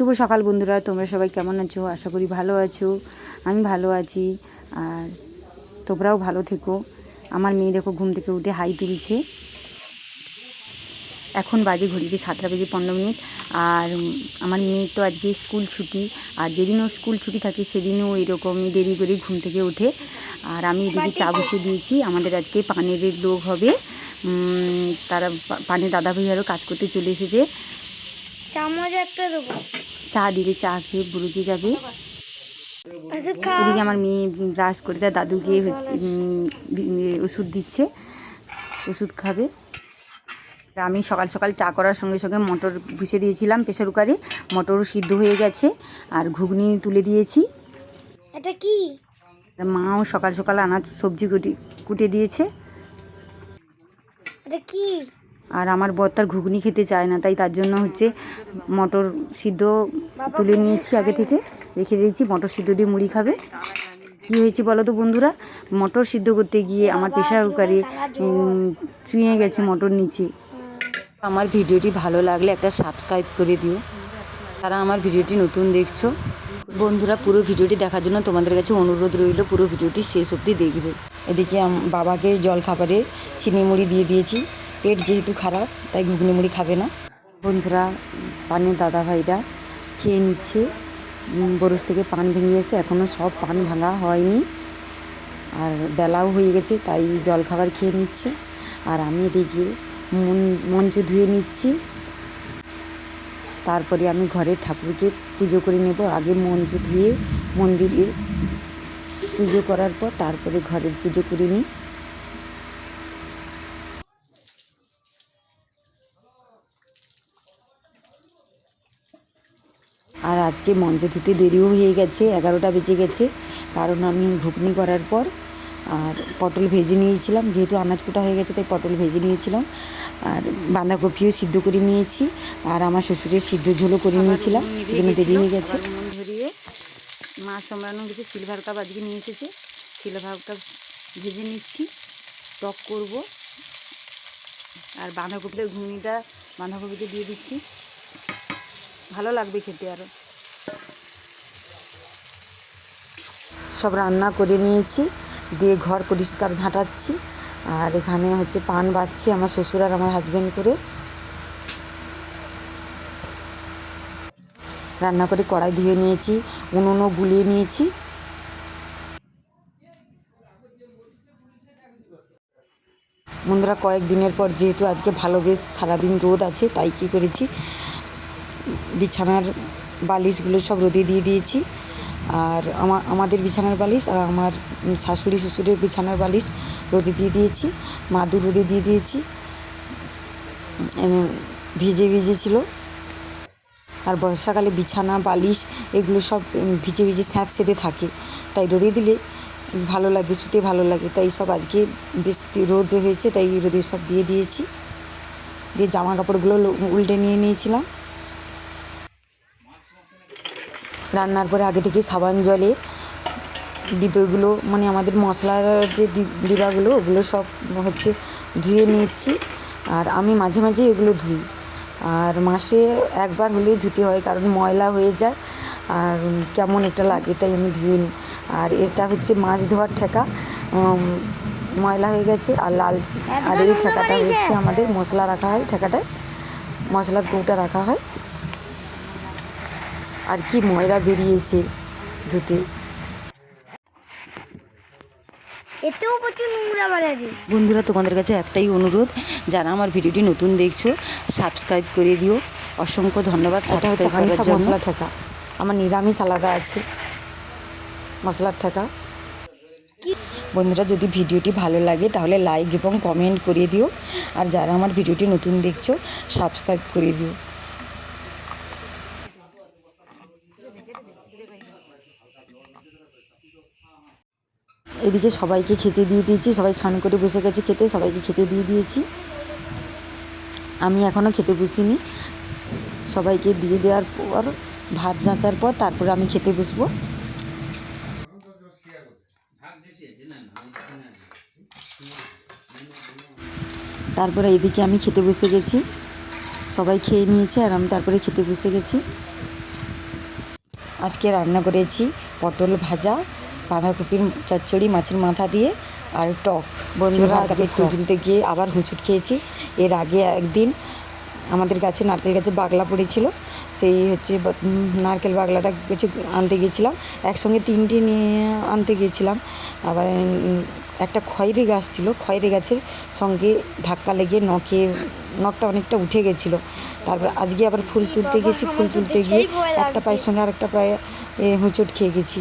শুভ সকাল বন্ধুরা, তোমরা সবাই কেমন আছো? আশা করি ভালো আছো। আমি ভালো আছি, আর তোমরাও ভালো থেকো। আমার মেয়ে দেখো ঘুম থেকে উঠে হাই তুলছে। এখন বাজে ঘড়িতে সাতটা বেজে পনেরো মিনিট, আর আমার মেয়ের তো আজকে স্কুল ছুটি, আর যেদিনও স্কুল ছুটি থাকে সেদিনও এরকমই দেরি করে ঘুম থেকে ওঠে। আর আমি এদিকে চা বসিয়ে দিয়েছি, আমাদের আজকে পানের লোক হবে। তারা পানের দাদা ভাই আরও কাজ করতে চলে এসেছে। চামচ একটা দেবো। চা দিলে চা খেয়ে বুড়ুতে যাবে। আচ্ছা এদিকে আমার মেয়ে ব্রাশ করে তার দাদুকে হচ্ছে ওষুধ দিচ্ছে ওষুধ খাবে। আমি সকাল সকাল চা করার সঙ্গে সঙ্গে মটর বুঝে দিয়েছিলাম প্রেশার কুকারে মটরও সিদ্ধ হয়ে গেছে আর ঘুগনি তুলে দিয়েছি। এটা কি? মাও সকাল সকাল আনাজ সবজি কুটি কুটে দিয়েছে। এটা কি? আর আমার বর তার ঘুগনি খেতে চায় না, তাই তার জন্য হচ্ছে মটর সিদ্ধ তুলে নিয়েছি আগে থেকে। রেখে দিয়েছি, মটর সিদ্ধ দিয়ে মুড়ি খাবে। কী হয়েছে বলো তো বন্ধুরা? মটর সিদ্ধ করতে গিয়ে আমার প্রেশার কুকারে চুঁয়ে গেছে মটর নিচে। আমার ভিডিওটি ভালো লাগলে একটা সাবস্ক্রাইব করে দিও। তারা আমার ভিডিওটি নতুন দেখছ, বন্ধুরা পুরো ভিডিওটি দেখার জন্য তোমাদের কাছে অনুরোধ রইল, পুরো ভিডিওটি শেষ অবধি দেখবে। এদিকে বাবাকে জল খাবারে চিনি মুড়ি দিয়ে দিয়েছি। পেট যেহেতু খারাপ, তাই ঘুগনি মুড়ি খাবে না। বন্ধুরা, পানের দাদা ভাইরা খেয়ে নিচ্ছে। বরস থেকে পান ভেঙে এসে এখনও সব পান ভাঙা হয়নি। আর বেলাও হয়ে গেছে, তাই জল খাবার খেয়ে নিচ্ছে। আর আমি এদিকে মন, মঞ্চ ধুয়ে নিচ্ছি। তারপরে আমি ঘরের ঠাকুরকে পুজো করে নেব। আগে মঞ্চ ধুয়ে মন্দিরে পুজো করার পর তারপরে ঘরের পুজো করে নিই। আজকে মঞ্চ ধুতে দেরিও হয়ে গেছে এগারোটা বেজে গেছে। কারণ আমি ঘুগনি করার পর আর পটল ভেজে নিয়েছিলাম যেহেতু আনাজ কোটা হয়ে গেছে তাই পটল ভেজে নিয়েছিলাম। আর বাঁধাকপিও সিদ্ধ করে নিয়েছি আর আমার শ্বশুরের সিদ্ধ ঝোলও করে নিয়েছিলাম জন্য দেরি হয়ে গেছে। ধরিয়ে। মাছ সম্রানো কিছু সিলভার কাপ আজকে নিয়ে এসেছে। সিলভার কাপ ভেজে নিচ্ছি টক করব। আর বাঁধাকপিটা ঘুগনিটা বাঁধাকপিতে দিয়ে দিচ্ছি। ভালো লাগবে খেতে আরও সব রান্না করে নিয়েছি, দিয়ে ঘর পরিষ্কার ঝাঁটাচ্ছি। আর এখানে হচ্ছে পান বাচ্ছি আমার শ্বশুর আর আমার হাজব্যান্ড করে। রান্না করে কড়াই ধুয়ে নিয়েছি, উনুনও গুলিয়ে নিয়েছি। বন্ধুরা, কয়েক দিনের পর যেহেতু আজকে ভালো বেশ সারাদিন রোদ আছে, তাই কী করেছি? বিছানার বালিশগুলো সব রোদে দিয়ে দিয়েছি। আর আমার আমাদের বিছানার বালিশ আর আমার শাশুড়ি শ্বশুরের বিছানার বালিশ রোদে দিয়ে দিয়েছি। মাদু রোদে দিয়ে দিয়েছি। ভিজে ভিজে ছিল। আর বর্ষাকালে বিছানা, বালিশ এগুলো সব ভিজে ভিজে স্যাঁত সেঁতে থাকে। তাই রোদে দিলে ভালো লাগে, শুতে ভালো লাগে। তাই সব আজকে বেশ রোদে হয়েছে, তাই রোদে সব দিয়ে দিয়েছি। দিয়ে জামা কাপড়গুলো উল্টে নিয়ে নিয়েছিলাম। রান্নার পরে আগে থেকে সাবান জলে ডিব্বাগুলো মানে আমাদের মশলার যে ডি- ডিব্বাগুলো ওগুলো সব হচ্ছে ধুয়ে নিয়েছি। আর আমি মাঝে মাঝে এগুলো ধুই। আর মাসে একবার হলেই ধুতে হয় কারণ ময়লা হয়ে যায়। আর কেমন একটা লাগে তাই আমি ধুয়ে নিই আর এটা হচ্ছে মাছ ধোয়ার ঠেকা। ময়লা হয়ে গেছে আর লাল আর এই ঠেকাটা হচ্ছে আমাদের মশলা রাখা হয় ঠেকাটায়। মশলার কৌটা রাখা হয়। আর কি ময়লা বেরিয়েছে ধুতে। এতেও প্রচুর নোংরা বাড়াবে বন্ধুরা তোমাদের কাছে একটাই অনুরোধ যারা আমার ভিডিওটি নতুন দেখছ সাবস্ক্রাইব করে দিও। অসংখ্য ধন্যবাদ সাবস্ক্রাইব করার জন্য। মশলা ঠেকা। আমার নিরামিষ আলাদা আছে। মশলার ঠেকা। বন্ধুরা যদি ভিডিওটি ভালো লাগে তাহলে লাইক এবং কমেন্ট করে দিও। আর যারা আমার ভিডিওটি নতুন দেখছ সাবস্ক্রাইব করে দিও। এদিকে সবাইকে খেতে দিয়ে দিয়েছি, সবাই স্নান করে বসে গেছে খেতে, সবাইকে খেতে দিয়ে দিয়েছি। আমি এখনও খেতে বসিনি। সবাইকে দিয়ে দেওয়ার পর, ভাত যাঁচার পর তারপরে আমি খেতে বসবো। তারপরে এদিকে আমি খেতে বসে গেছি। সবাই খেয়ে নিয়েছে আর আমি তারপরে খেতে বসে গেছি। আজকে রান্না করেছি পটল ভাজা বাঁধাকপির চচ্চড়ি মাছের মাথা দিয়ে আর টক। বন্ধুরা আজকে একটু তুলতে গিয়ে আবার হুঁচুট খেয়েছি। এর আগে একদিন আমাদের গাছে নারকেল গাছে বাগলা পড়েছিল। সেই হচ্ছে নারকেল বাগলাটা কিছু আনতে গিয়েছিলাম। একসঙ্গে তিনটে নিয়ে আনতে গিয়েছিলাম। আবার একটা খয়েরি গাছ ছিল। খয়েরি গাছের সঙ্গে ধাক্কা লেগে নখে নখটা অনেকটা উঠে গেছিল। তারপর আজকে আবার ফুল তুলতে গেছি ফুল তুলতে গিয়ে একটা পায়ের সঙ্গে আরেকটা পায়ে হোঁচট খেয়ে গেছি।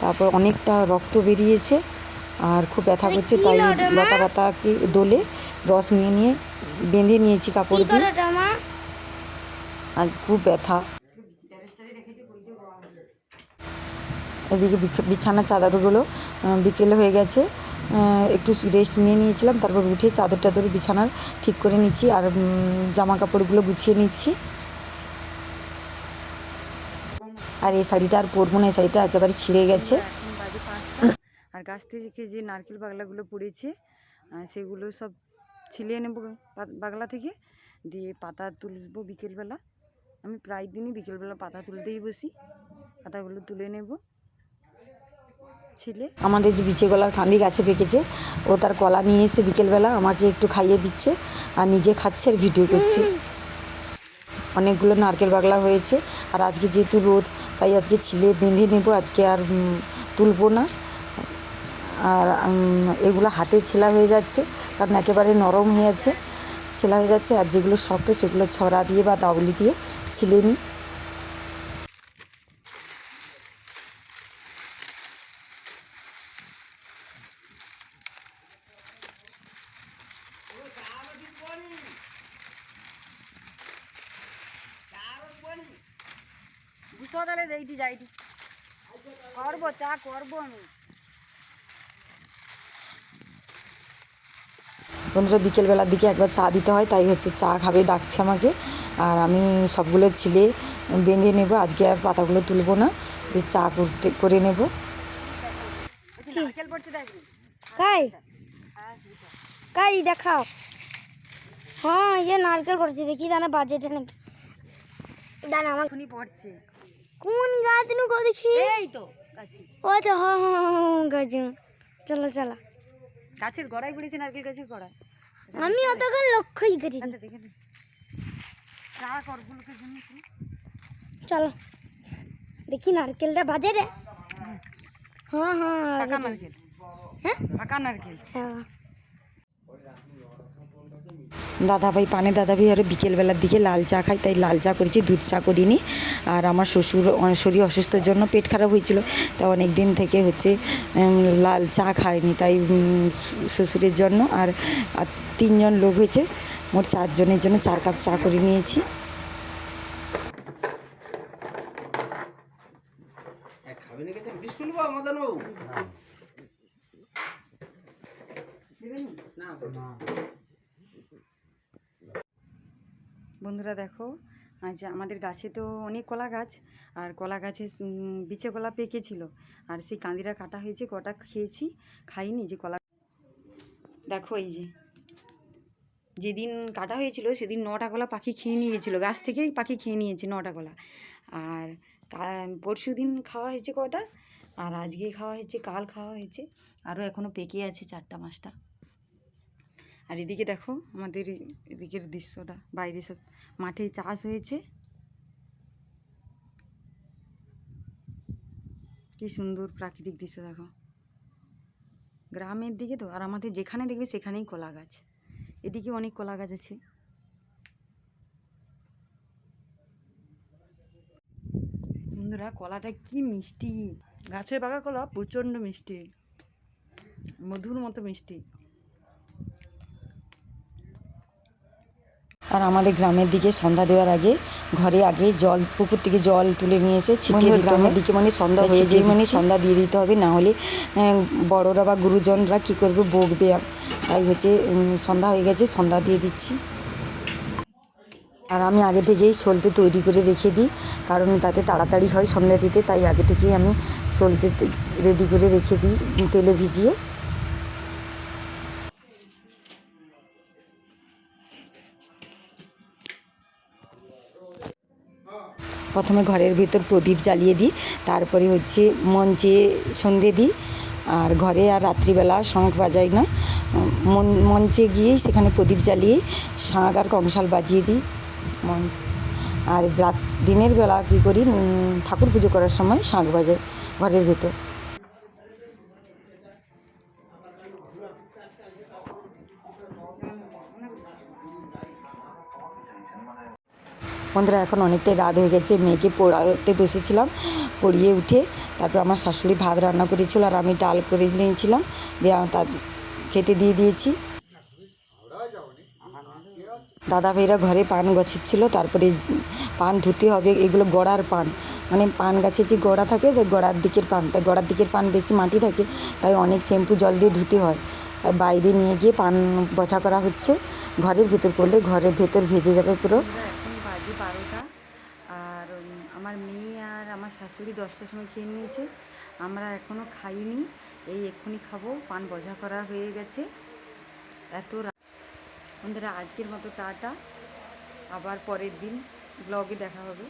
তারপর অনেকটা রক্ত বেরিয়েছে আর খুব ব্যথা করছে তাই লতা পাতাকে দোলে রস নিয়ে নিয়ে বেঁধে নিয়েছি কাপড় দিয়ে। আজ খুব ব্যথা। এদিকে বিছ- বিছানা চাদরগুলো বিকেল হয়ে গেছে। একটু রেস্ট নিয়ে নিয়েছিলাম তারপর উঠে চাদর টাদর বিছানার ঠিক করে নিচ্ছি আর জামা কাপড়গুলো গুছিয়ে নিচ্ছি। আর এই শাড়িটা আর পরবো না এই শাড়িটা একেবারে ছিঁড়ে গেছে। আর গাছ থেকে যে নারকেল বাগলাগুলো পড়েছে সেগুলো সব ছিলিয়ে নেব বাগলা থেকে। দিয়ে পাতা তুলবো বিকেলবেলা। আমি প্রায় দিনই বিকেলবেলা পাতা তুলতেই বসি। পাতাগুলো তুলে নেব। ছিলে। আমাদের যে বিচে গলার কান্দি গাছে পেকেছে ও তার কলা নিয়ে এসে বিকেলবেলা আমাকে একটু খাইয়ে দিচ্ছে আর নিজে খাচ্ছে আর ভিডিও করছে। অনেকগুলো নারকেল বাগলা হয়েছে। আর আজকে যেহেতু রোদ তাই আজকে ছিলে বেঁধে নেব, আজকে আর তুলবো না। আর এগুলো হাতে ছেলা হয়ে যাচ্ছে, কারণ একেবারে নরম হয়ে আছে। ছেলা হয়ে যাচ্ছে, আর যেগুলো শক্ত সেগুলো ছড়া দিয়ে বা দাউলি দিয়ে ছিলে নিই করব চা করব আমি। বন্ধুরা বিকেলবেলার দিকে একবার চা দিতে হয় তাই হচ্ছে চা খাবে ডাকছে আমাকে। আর আমি সবগুলো ছিলে বেঁধে নেব আজকে আর পাতাগুলো তুলবো না যে চা করতে করে নেব। কাই? কাই দেখাও। হ্যাঁ এই যে নারকেল পড়ছে দেখি দানা বাজেটে নাকি। দানা আমার পড়ছে। কোন গাছ নু গো দেখি? এই তো গাছে। ও তো হ হ গাছ। চলো চলো। গাছের গড়াই পড়েছে নারকেল গাছের গড়ায়? আমি অতক্ষণ লক্ষ্যই করি আচ্ছা। চলো। দেখি নারকেলটা বাজে রে। হ্যাঁ হ্যাঁ? পাকা নারকেল। হ্যাঁ। দাদা ভাই পানে দাদা ভাই আরও বিকেলবেলার দিকে লাল চা খাই তাই লাল চা করেছি, দুধ চা করিনি। আর আমার শ্বশুর শরীর অসুস্থর জন্য পেট খারাপ হয়েছিল তাই অনেক দিন থেকে হচ্ছে লাল চা খায়নি, তাই শ্বশুরের জন্য। আর আর তিনজন লোক হয়েছে, মোট চারজনের জন্য চার কাপ চা করে নিয়েছি খাবে না খেতে বিস্কুট পাবো মদন বাবু না না বন্ধুরা দেখো আজ আমাদের গাছে তো অনেক কলা গাছ, আর কলা গাছে বিচে কলা পেকেছিল, আর সেই কাঁদিরা কাটা হয়েছে, কটা খেয়েছি, খাইনি যে কলা। দেখো এই যে, যেদিন কাটা হয়েছিল, সেদিন নটা কলা পাখি খেয়ে নিয়েছিল, গাছ থেকেই পাখি খেয়ে নিয়েছে নটা কলা। আর পরশু দিন খাওয়া হয়েছে কটা, আর আজকে খাওয়া হয়েছে, কাল খাওয়া হয়েছে, আরও এখনও পেকে আছে চারটা, পাঁচটা। আর এদিকে দেখো আমাদের এদিকের দৃশ্যটা, বাইরে সব মাঠে চাষ হয়েছে। কি সুন্দর প্রাকৃতিক দৃশ্য দেখো। গ্রামের দিকে তো, আর আমাদের যেখানে দেখবে সেখানেই কলা গাছ। এদিকে অনেক কলা গাছ আছে। বন্ধুরা, কলাটা কি মিষ্টি। গাছের বাগা কলা প্রচণ্ড মিষ্টি। মধুর মতো মিষ্টি। আর আমাদের গ্রামের দিকে সন্ধ্যা দেওয়ার আগে ঘরে আগে জল পুকুর থেকে জল তুলে নিয়ে এসে ছিটিয়ে গ্রামের দিকে মানে সন্ধ্যা হয়ে যেই মানে সন্ধ্যা দিয়ে দিতে হবে না হলে বড়রা বা গুরুজনরা কী করবে বকবে। তাই হচ্ছে সন্ধ্যা হয়ে গেছে সন্ধ্যা দিয়ে দিচ্ছি। আর আমি আগে থেকেই সলতে তৈরি করে রেখে দিই কারণ তাতে তাড়াতাড়ি হয় সন্ধ্যা দিতে তাই আগে থেকেই আমি সলতে রেডি করে রেখে দিই তেলে ভিজিয়ে। প্রথমে ঘরের ভিতর প্রদীপ জ্বালিয়ে দিই, তারপরে হচ্ছে মঞ্চে সন্ধে দিই। আর ঘরে আর রাত্রিবেলা শঙ্খ বাজাই না মঞ্চে গিয়ে সেখানে প্রদীপ জ্বালিয়ে শাঁখ আর কংসাল বাজিয়ে দিই। আর রাত, দিনের বেলা কী করি? ঠাকুর পুজো করার সময় শাঁখ বাজাই ঘরের ভেতর। বন্ধুরা, এখন অনেকটাই রাত হয়ে গেছে। মেয়েকে পড়াতে বসেছিলাম, পড়িয়ে উঠে তারপর আমার শাশুড়ি ভাত রান্না করেছিল আর আমি ডাল করে নিয়েছিলাম। দিয়ে আমার তা খেতে দিয়ে দিয়েছি। দাদা ভাইরা ঘরে পান গছেছিল তারপরে পান ধুতে হবে, এগুলো গড়ার পান। মানে পান গাছে যে গড়া থাকে তো গড়ার দিকের পান। তাই গড়ার দিকের পান বেশি মাটি থাকে, তাই অনেক শ্যাম্পু জল দিয়ে ধুতে হয়। তাই বাইরে নিয়ে গিয়ে পান বচা করা হচ্ছে। ঘরের ভেতর করলে ঘরের ভেতর ভেজে যাবে পুরো। বাজে বারোটা। আর আমার মেয়ে আর আমার শাশুড়ি দশটার সময় খেয়ে নিয়েছে। আমরা এখনও খাইনি। এই এক্ষুনি খাব। পান বজা করা হয়ে গেছে। এত বন্ধুরা, আজকের মতো টাটা। আবার পরের দিন ব্লগে দেখা হবে।